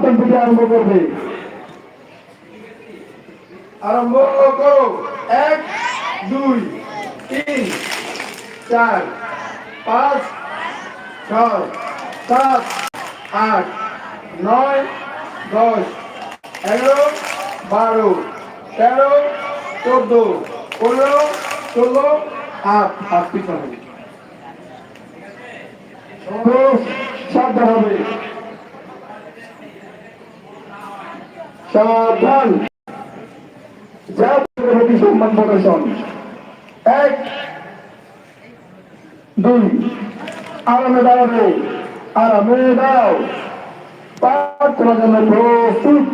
সাবধান থেকে আরম্ভ করবে। আরম্ভ করো। এক, দুই, তিন, চার, পাঁচ, ছয়, সাত, আট, নয়, দশ, এগারো, বারো, তেরো, চোদ্দ, পনেরো, ষোলো, আট। আট পিছনে সাবধান হবে। সাবধান জাতীয় সম্মান প্রদর্শন এক দুই আরামে দাঁড়াবে। আরামে দাও পাঁচ জন্য প্রস্তুত।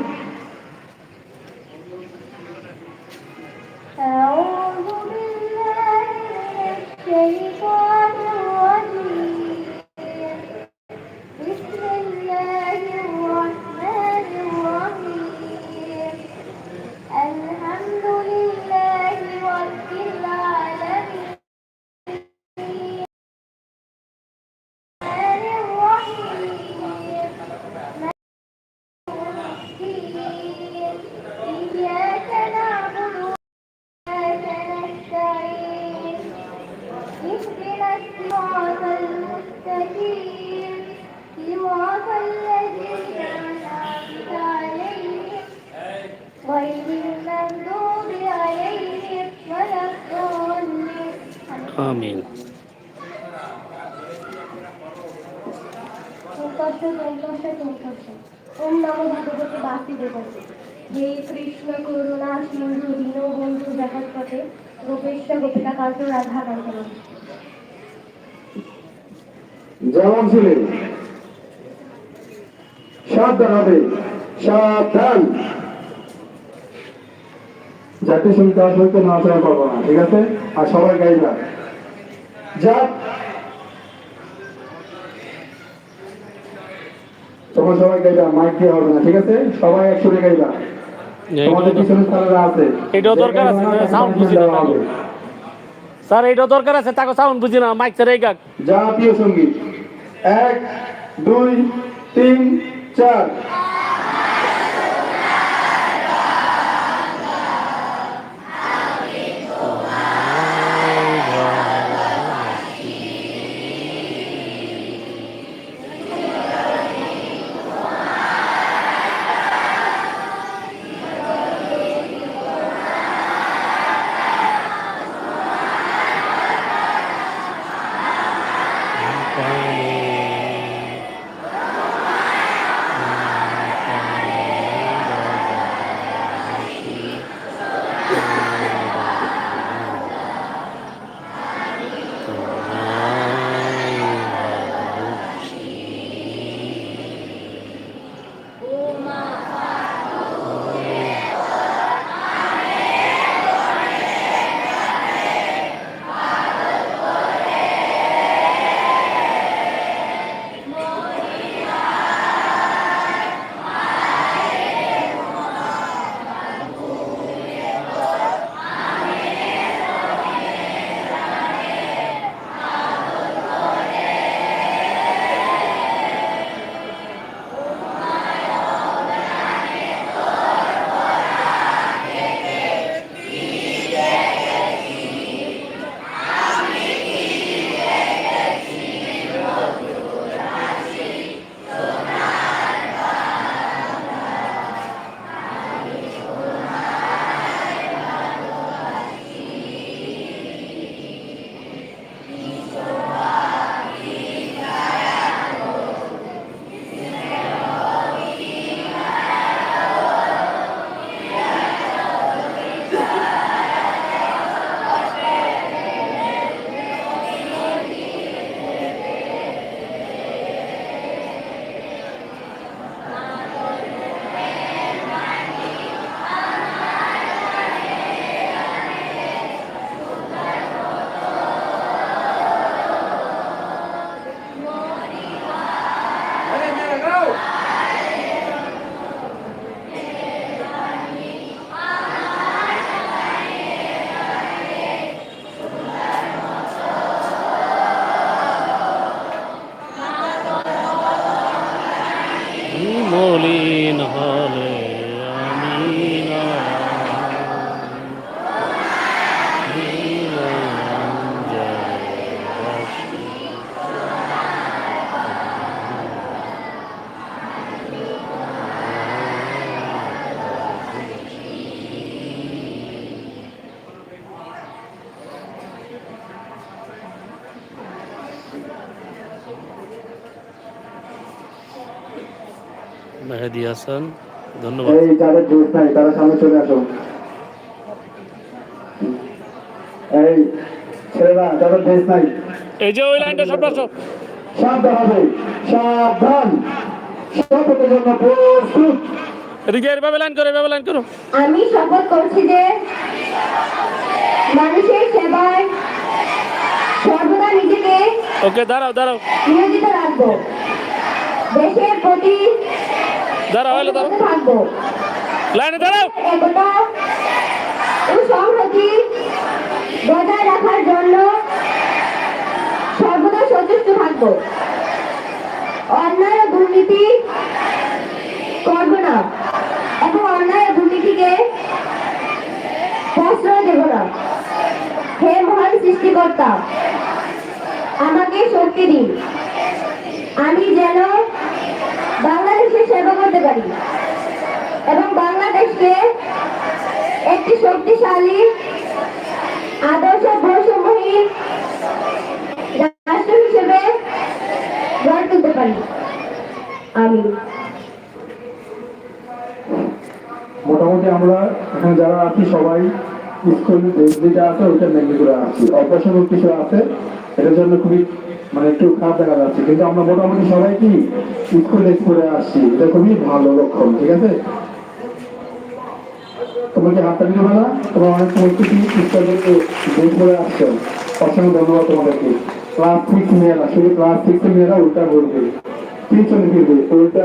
কষ্ট ওম নমো ভগবতে বাসুদেবায় হে কৃষ্ণ করুণা সিন্ধু দীনবন্ধু জগৎপথে গোপেশ গোপিকা কান্ত রাধা কান্ত যেমন ছিলে সাবধান হবে সাবধান। জাতীয় সংগীত আর সংগীত নাচনা করব না ঠিক আছে? আর সবাই গাইবা। যা তোমার সবাই গাইবা মাইক দিয়ে হবে না ঠিক আছে? সবাই একসঙ্গে গাইবা। তোমাদের পিছনে তারা আছে। এটাও দরকার আছে, না, sound বুঝি না স্যার এইটা দরকার আছে? তাকে সাউন্ড বুঝি না মাইক স্যার এই গাক। জাতীয় সংগীত। এক দুই তিন চার। মলিন হলে। মেহেদি হাসান ধন্যবাদ। এই যাদের ড্রেস নাই তারা সামনে চলে আসো এই ছেলেরা যাদের ড্রেস নাই। এই যে ওই লাইনটা সব সব সাবধান হবে সাবধান। শপথের জন্য প্রস্তুত। এদিকে এভাবে লাইন করো এভাবে লাইন করো। আমি শপথ করছি যে মানুষের সেবায় সর্বদা নিজেকে ওকে দাঁড়াও দাঁড়াও। নিয়োজিত রাখব। দেশের প্রতি দাঁড়াও, হলে দাঁড়াও। লাইনে দাঁড়াও। সংহতি বজায় রাখার জন্য সর্বদা সচেষ্ট থাকব। অন্যায় দুর্নীতি করব না এবং অন্যায় দুর্নীতিকে প্রশ্রয় দেব না। হে মহান সৃষ্টিকর্তা, আমাকে শক্তি দিন। আমি যেন বাংলাদেশের সেবা করতে পারি। এবং বাংলাদেশকে একটি শক্তিশালী, আদর্শ বৈষম্যহীন রাষ্ট্র হিসেবে গড়ে তুলতে পারি। আমি মোটামুটি আমরা এখানে যারা আছি সবাই স্কুল যেটা আছে, ওইটা মেনলি আসছি অপারেশন কিছু আছে। এটার জন্য খুবই মানে একটু খারাপ দেখা যাচ্ছে। কিন্তু আমরা মোটামুটি সবাই কি স্কুলে করে আসছি। এটা খুবই ভালো লক্ষণ, ঠিক আছে? তোমাকে হাতটা দিতে পারা তোমার অনেক সময় কিছু স্কুল ড্রেস করে আসছো। অসংখ্য ধন্যবাদ তোমাদেরকে। ক্লাস সিক্স মেয়েরা, শুধু ক্লাস সিক্স মেয়েরা উল্টা বলবে। পিছনে ফিরবে উল্টা